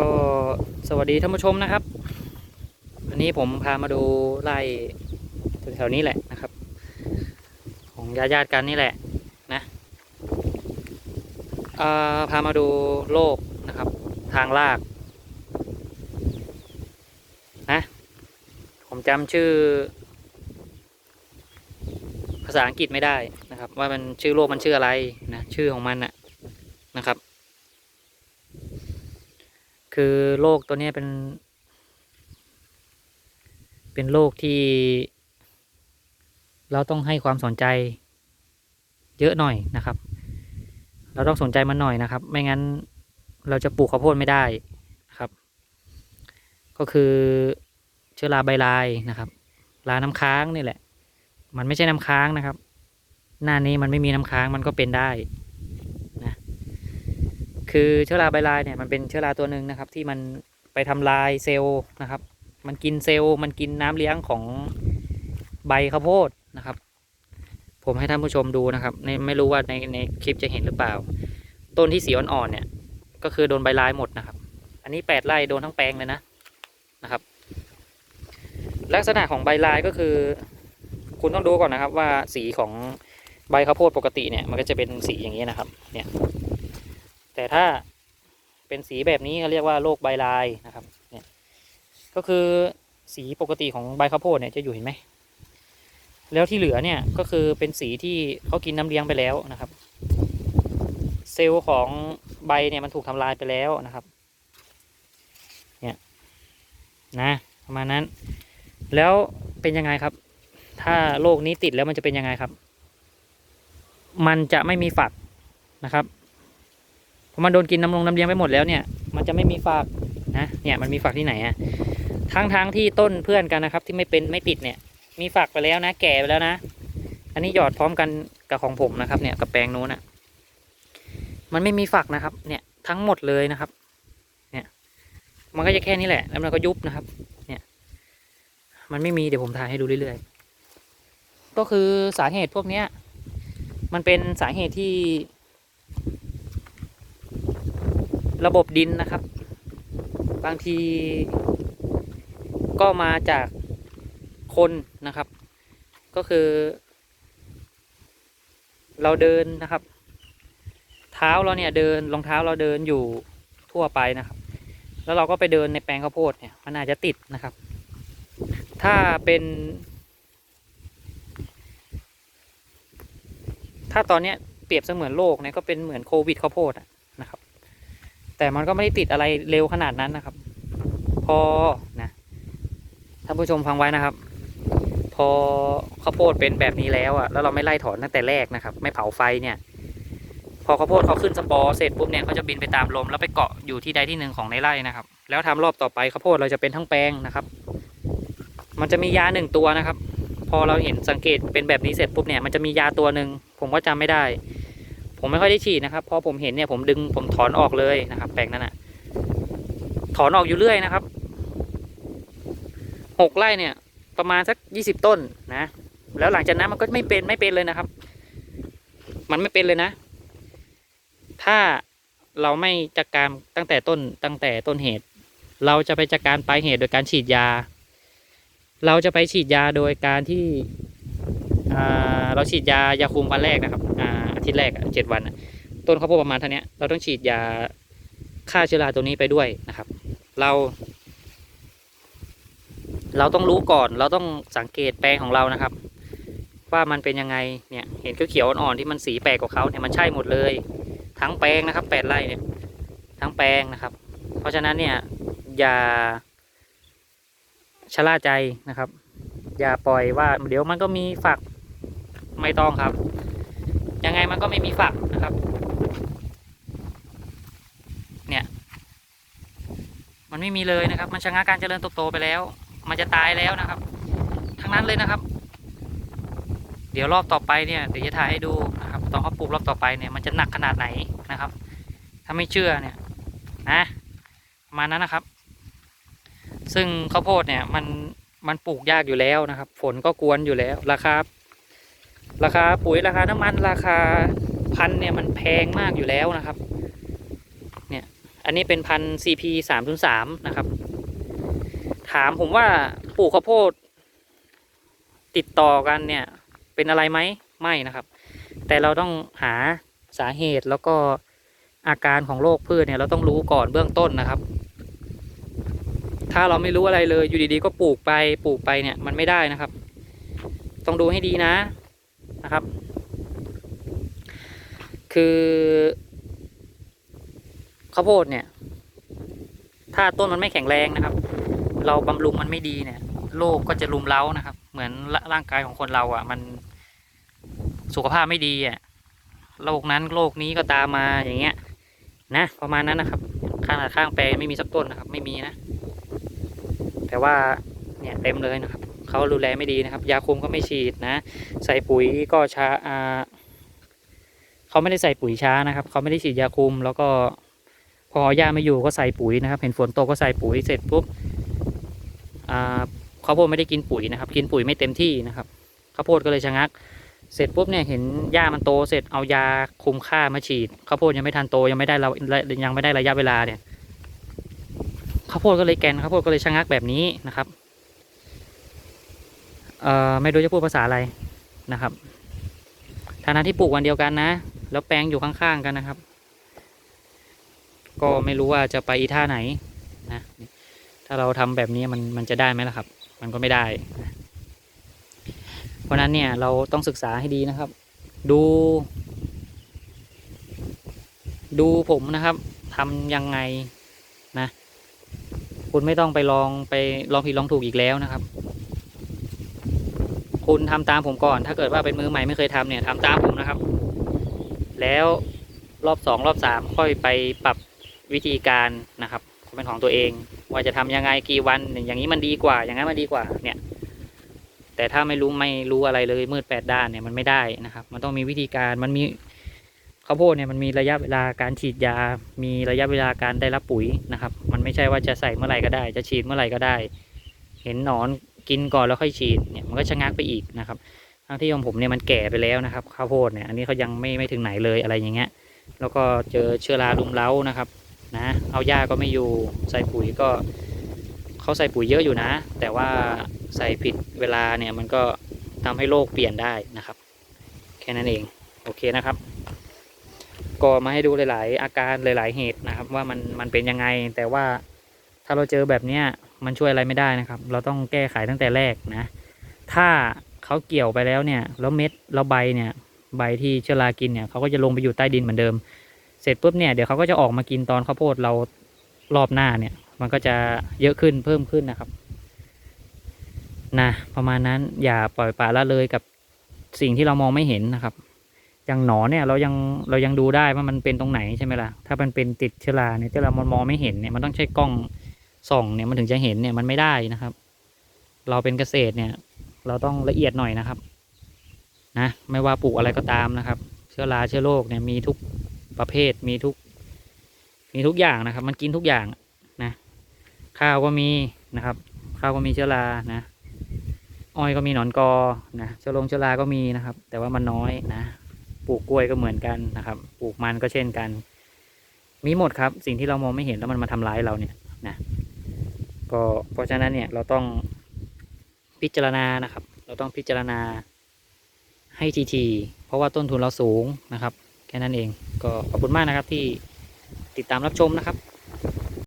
ก็สวัสดีท่านผู้ชมนะครับ วันนี้ผมพามาดูไร่แถวๆนี้แหละนะครับ ของญาติญาติๆกันนี่แหละนะพามาดูโลกนะครับ ทางลากนะผมจำชื่อ ภาษาอังกฤษไม่ได้นะครับ ว่ามันชื่อโลกมันชื่ออะไรนะชื่อของมันน่ะนะครับ คือโรคตัวนี้เป็น เป็นโรคที่ เราต้องให้ความสนใจ เยอะหน่อยนะครับ เราต้องสนใจมันหน่อยนะครับ ไม่งั้นเราจะปลูกข้าวโพดไม่ได้นะครับ ก็คือเชื้อราใบลายนะครับราน้ำค้างนี่แหละ มันไม่ใช่น้ำค้างนะครับ หน้านี้มันไม่มีน้ำค้างมันก็เป็นได้ คือเชื้อราใบลายเนี่ยมันเป็นเชื้อราตัวหนึ่งนะครับ ที่มันไปทำลายเซลล์นะครับ มันกินเซลล์ มันกินน้ำเลี้ยงของใบข้าวโพดนะครับ ผมให้ท่านผู้ชมดูนะครับในไม่รู้ว่าในในคลิปจะเห็นหรือเปล่า ต้นที่สีอ่อนๆเนี่ย ก็คือโดนใบลายหมดนะครับ อันนี้แปดไร่โดนทั้งแปลงเลยนะนะครับ ลักษณะของใบลายก็คือ คุณต้องดูก่อนนะครับว่าสีของใบข้าวโพดปกติเนี่ยมันก็จะเป็นสีอย่างนี้นะครับ เนี่ย แต่ถ้าเป็นสีแบบนี้เขาเรียกว่าโรคใบลายนะครับเนี่ยก็คือสีปกติของใบข้าวโพดเนี่ยจะอยู่เห็นไหมแล้วที่เหลือเนี่ยก็คือเป็นสีที่เขากินน้ำเลี้ยงไปแล้วนะครับ เซลล์ของใบเนี่ยมันถูกทำลายไปแล้วนะครับ เนี่ยนะประมาณนั้น แล้วเป็นยังไงครับ ถ้าโรคนี้ติดแล้วมันจะเป็นยังไงครับ มันจะไม่มีฝักนะครับ พอมันโดนกินน้ำลงน้ำเลี้ยงไปหมดแล้วเนี่ย มันจะไม่มีฝักนะเนี่ยมันมีฝักที่ไหนอะทั้งทั้งที่ต้นเพื่อนกันนะครับ ที่ไม่เป็นไม่ปิดเนี่ย มีฝักไปแล้วนะ แก่ไปแล้วนะ อันนี้หยอดพร้อมกันกับของผมนะครับ เนี่ยกับแปลงนู้นอะมันไม่มีฝักนะครับ เนี่ยทั้งหมดเลยนะครับ เนี่ย มันก็จะแค่นี้แหละ แล้วมันก็ยุบนะครับ เนี่ย มันไม่มีเดี๋ยวผมถ่ายให้ดูเรื่อยๆ ก็คือสาเหตุพวกเนี้ย มันเป็นสาเหตุที่ ระบบดินนะครับ บางทีก็มาจากคนนะครับ ก็คือ เราเดินนะครับ เท้าเราเนี่ยเดินรองเท้าเราเดินอยู่ทั่วไปนะครับ แล้วเราก็ไปเดินในแปลงข้าวโพดเนี่ยมันอาจจะติดนะครับ ถ้าเป็น ถ้าตอนเนี้ยเปรียบเสมือนโลกเนี่ยก็เป็นเหมือนโควิดข้าวโพดอะนะ แต่มันก็ไม่ได้ติดอะไรเร็วขนาดนั้นนะครับ พอนะท่านผู้ชมฟังไว้นะครับ พอข้าวโพดเป็นแบบนี้แล้วอะแล้วเราไม่ไล่ถอนตั้งแต่แรกนะครับ ไม่เผาไฟเนี่ย พอข้าวโพดเขาขึ้นสปอร์เสร็จปุ๊บเนี่ยเขาจะบินไปตามลมแล้วไปเกาะอยู่ที่ใดที่หนึ่งของในไร่นะครับ แล้วทำรอบต่อไปข้าวโพดเราจะเป็นทั้งแปลงนะครับ มันจะมียาหนึ่งตัวนะครับ พอเราเห็นสังเกตเป็นแบบนี้เสร็จปุ๊บเนี่ยมันจะมียาตัวหนึ่งผมก็จำไม่ได้ ผมไม่ค่อยได้ฉีดนะครับพอผมเห็นเนี่ยผมดึงผมถอนออกเลยนะครับ แปลงนั้นอะถอนออกอยู่เรื่อยนะครับหกไร่เนี่ย ประมาณสักยี่สิบต้นนะ แล้วหลังจากนั้นมันก็ไม่เป็นไม่เป็นเลยนะครับ มันไม่เป็นเลยนะ ถ้าเราไม่จัดการตั้งแต่ต้นตั้งแต่ต้นเหตุ เราจะไปจัดการปลายเหตุโดยการฉีดยา เราจะไปฉีดยาโดยการที่ เราฉีดยายาคุมวันแรกนะครับอาทิตย์แรกเจ็ดวันต้นข้าวโพดประมาณเท่านี้เราต้องฉีดยาฆ่าเชื้อราตัวนี้ไปด้วยนะครับ เรา เราต้องรู้ก่อนเราต้องสังเกตแปลงของเรานะครับ ว่ามันเป็นยังไงเนี่ยเห็นเขียวอ่อนๆที่มันสีแปลกกว่าเขาเนี่ยมันใช่หมดเลย ทั้งแปลงนะครับแปดไร่เนี่ยทั้งแปลงนะครับ เพราะฉะนั้นเนี่ยอย่าชะล่าใจนะครับ อย่าปล่อยว่าเดี๋ยวมันก็มีฝัก ไม่ต้องครับ ยังไงมันก็ไม่มีฝักนะครับ เนี่ย มันไม่มีเลยนะครับ มันชะงักการเจริญเติบโตไปแล้ว มันจะตายแล้วนะครับ ทั้งนั้นเลยนะครับ เดี๋ยวรอบต่อไปเนี่ยเดี๋ยวจะถ่ายให้ดูนะครับตอนเขาปลูกรอบต่อไปเนี่ยมันจะหนักขนาดไหนนะครับ ถ้าไม่เชื่อเนี่ยนะประมาณนั้นนะครับ ซึ่งข้าวโพดเนี่ยมันมันปลูกยากอยู่แล้วนะครับ ฝนก็กวนอยู่แล้วราคา ราคาปุ๋ยราคาน้ำมันราคาพันเนี่ยมันแพงมากอยู่แล้วนะครับ เนี่ย อันนี้เป็นพัน CP สามสามนะครับ ถามผมว่าปลูกข้าวโพด ติดต่อกันเนี่ย เป็นอะไรไหมไม่นะครับ แต่เราต้องหาสาเหตุแล้วก็อาการของโรคพืชเนี่ยเราต้องรู้ก่อนเบื้องต้นนะครับ ถ้าเราไม่รู้อะไรเลยอยู่ดีๆ ก็ปลูกไปปลูกไปเนี่ยมันไม่ได้นะครับ ต้องดูให้ดีนะ นะครับ คือข้าวโพดเนี่ย ถ้าต้นมันไม่แข็งแรงนะครับ เราบำรุงมันไม่ดีเนี่ยโรคก็จะลุมเล้านะครับ เหมือนร่างกายของคนเราอะ มันสุขภาพไม่ดีอะโรคนั้นโรคนี้ก็ตามมาอย่างเงี้ย นะประมาณนั้นนะครับข้างหน้าข้างแปลงไม่มีสักต้นนะครับ ไม่มีนะ แต่ว่าเนี่ยเต็มเลยนะครับ เขาดูแลไม่ดีนะครับ ยาคุมก็ไม่ฉีดนะ ใส่ปุ๋ยก็ช้าเขาไม่ได้ใส่ปุ๋ยช้านะครับ เขาไม่ได้ฉีดยาคุม แล้วก็พอย่าไม่อยู่ก็ใส่ปุ๋ยนะครับ เห็นฝนตกก็ใส่ปุ๋ยเสร็จปุ๊บข้าวโพดไม่ได้กินปุ๋ยนะครับ กินปุ๋ยไม่เต็มที่นะครับข้าวโพดก็เลยชะงัก เสร็จปุ๊บเนี่ยเห็นหญ้ามันโตเสร็จเอายาคุมค่ามาฉีดข้าวโพดยังไม่ทันโตยังไม่ได้เรายังไม่ได้ระยะเวลาเนี่ยข้าวโพดก็เลยแกนข้าวโพดก็เลยชะงักแบบนี้นะครับ เอ่อไม่รู้จะพูดภาษาอะไรนะครับฐานะที่ปลูกวันเดียวกันนะ แล้วแปลงอยู่ข้างๆกันนะครับ ก็ไม่รู้ว่าจะไปอีท่าไหนนะถ้าเราทำแบบนี้มันมันจะได้ไหมล่ะครับ มันก็ไม่ได้ เพราะฉะนั้นเนี่ยเราต้องศึกษาให้ดีนะครับ ดู ดูผมนะครับทำยังไงนะ คุณไม่ต้องไปลองไปลองผิดลองถูกอีกแล้วนะครับ คุณทำตามผมก่อน ถ้าเกิดว่าเป็นมือใหม่ไม่เคยทำเนี่ยทำตามผมนะครับ แล้วรอบสองรอบสามค่อยไปปรับวิธีการนะครับเป็นของตัวเอง ว่าจะทำยังไงกี่วันอย่างนี้มันดีกว่า อย่างนั้นมันดีกว่าเนี่ย แต่ถ้าไม่รู้ไม่รู้อะไรเลยมืดแปดด้านเนี่ยมันไม่ได้นะครับ มันต้องมีวิธีการมันมีข้าวโพดเนี่ยมันมีระยะเวลาการฉีดยา มีระยะเวลาการได้รับปุ๋ยนะครับ มันไม่ใช่ว่าจะใส่เมื่อไหร่ก็ได้ จะฉีดเมื่อไหร่ก็ได้ เห็นหนอน กินก่อนแล้วค่อยฉีดเนี่ยมันก็ชะงักไปอีกนะครับทั้งที่ของผมเนี่ยมันแก่ไปแล้วนะครับข้าวโพดเนี่ยอันนี้เขายังไม่ไม่ถึงไหนเลยอะไรอย่างเงี้ยแล้วก็เจอเชื้อราลุมเล้านะครับนะเอาหญ้าก็ไม่อยู่ใส่ปุ๋ยก็เขาใส่ปุ๋ยเยอะอยู่นะ แต่ว่าใส่ผิดเวลาเนี่ยมันก็ทำให้โลกเปลี่ยนได้นะครับ แค่นั้นเองโอเคนะครับ ก็มาให้ดูหลาย ๆ อาการหลาย ๆ เหตุนะครับ ว่ามันมันเป็นยังไงแต่ว่าถ้าเราเจอแบบเนี้ย มันช่วยอะไรไม่ได้นะครับ เราต้องแก้ไขตั้งแต่แรกนะ ถ้าเขาเกี่ยวไปแล้วเนี่ยแล้วเม็ดแล้วใบเนี่ยใบที่เชื้อรากินเนี่ยเขาก็จะลงไปอยู่ใต้ดินเหมือนเดิม เสร็จปุ๊บเนี่ยเดี๋ยวเขาก็จะออกมากินตอนข้าวโพดเรารอบหน้าเนี่ย มันก็จะเยอะขึ้นเพิ่มขึ้นนะครับนะประมาณนั้นอย่าปล่อยปละละเลยกับสิ่งที่เรามองไม่เห็นนะครับ อย่างหนอนเนี่ยเรายังเรายังดูได้ว่ามันเป็นตรงไหนใช่ไหมล่ะถ้ามันเป็นติดเชื้อราเนี่ยที่เรามองไม่เห็นเนี่ยมันต้องใช้กล้อง ส่องเนี่ยมันถึงจะเห็นเนี่ยมันไม่ได้นะครับ เราเป็นเกษตรเนี่ย เราต้องละเอียดหน่อยนะครับ นะไม่ว่าปลูกอะไรก็ตามนะครับ เชื้อราเชื้อโรคเนี่ยมีทุกประเภทมีทุก มีทุกอย่างนะครับ มันกินทุกอย่างนะข้าวก็มีนะครับ ข้าวก็มีเชื้อรานะอ้อยก็มีหนอนกอนะเชื้อลงเชื้อราก็มีนะครับ แต่ว่ามันน้อยนะปลูกกล้วยก็เหมือนกันนะครับ ปลูกมันก็เช่นกัน มีหมดครับ สิ่งที่เรามองไม่เห็นแล้วมันมาทำร้ายเราเนี่ยนะ ก็เพราะฉะนั้นเนี่ยเราต้องพิจารณานะครับ เราต้องพิจารณาให้ทีทีเพราะว่าต้นทุนเราสูงนะครับ แค่นั้นเองก็ขอบคุณมากนะครับที่ติดตามรับชมนะครับ